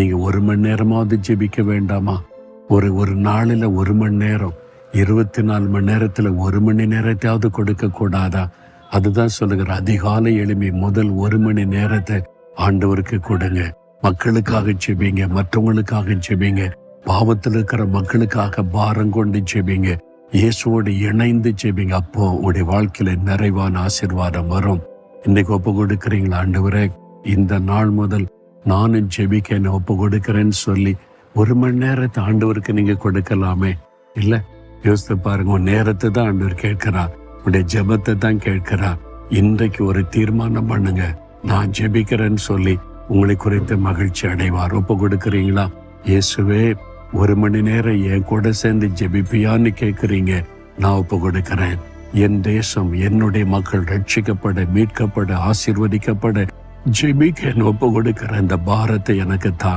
நீங்க ஒரு மணி நேரமாவது ஜெபிக்க வேண்டாமா? ஒரு ஒரு நாளில் ஒரு மணி நேரம் இருபத்தி நாலு மணி நேரத்தில் ஒரு மணி நேரத்தையாவது கொடுக்க கூடாதா? அதுதான் சொல்லுகிற அதிகாலை எளிமை முதல் ஒரு மணி நேரத்தை ஆண்டவருக்கு கொடுங்க. மக்களுக்காக செபிங்க மற்றவங்களுக்காக செபிங்க பாவத்தில் இருக்கிற மக்களுக்காக பாரம் கொண்டு செபிங்க இயேசுவோடு இணைந்து செபிங்க அப்போ உடைய வாழ்க்கையில நிறைவான ஆசிர்வாதம் வரும். இன்னைக்கு ஒப்பு கொடுக்குறீங்களா ஆண்டவரே? இந்த நாள் முதல் நானும் ஜெபிக்க என்னை ஒப்பு கொடுக்கிறேன்னு சொல்லி ஒரு மணி நேரத்தை ஆண்டவருக்கு நீங்க கொடுக்கலாமே. இல்ல யோசித்து பாருங்க உன் நேரத்தை தான் ஆண்டவர் கேட்கிறா. உடைய ஜெபத்தை தான் கேட்கிறா. இன்றைக்கு ஒரு தீர்மானம் பண்ணுங்க. நான் ஜெபிக்கிறேன்னு சொல்லி உங்களை குறித்து மகிழ்ச்சி அடைவார். ஒப்பு கொடுக்குறீங்களா? இயேசுவே ஒரு மணி நேரம் என் கூட சேர்ந்து ஜெபிப்பியான்னு கேட்குறீங்க. நான் ஒப்பு கொடுக்கிறேன். என் தேசம் என்னுடைய மக்கள் ரட்சிக்கப்பட மீட்கப்பட ஆசிர்வதிக்கப்பட ஜெபிக்க ஒப்பு கொடுக்கிற இந்த பாரத்தை எனக்கு தான்.